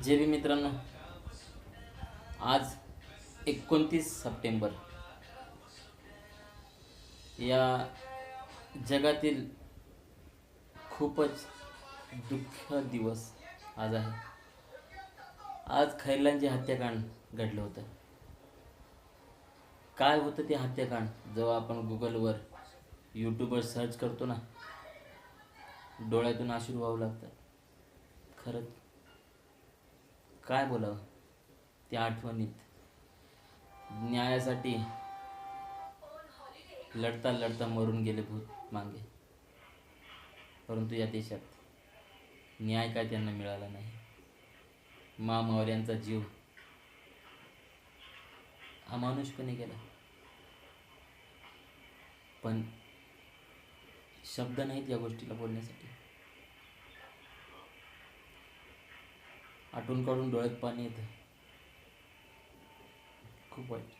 जे बी मित्रांनो आज एकोणतीस सप्टेंबर या जगातील खूपच दुःख दिवस आज आहे. आज खैरलांचे हत्याकांड घडलं होतं. काय होतं ते हत्याकांड? जेव्हा आपण गुगलवर यूट्यूबवर सर्च करतो ना डोळ्यातून अश्रू लागतात खरंच काय बोलावं? त्या आठवणीत न्यायासाठी लढता लढता मरून गेले भूत मागे. परंतु या देशात न्याय काय त्यांना मिळाला नाही. मामावऱ्यांचा जीव हा मानुषपणे गेला. पण शब्द नाहीत या गोष्टीला बोलण्यासाठी. आठवण काढून डोळ्यात पाणी येतं. खूप वाईट.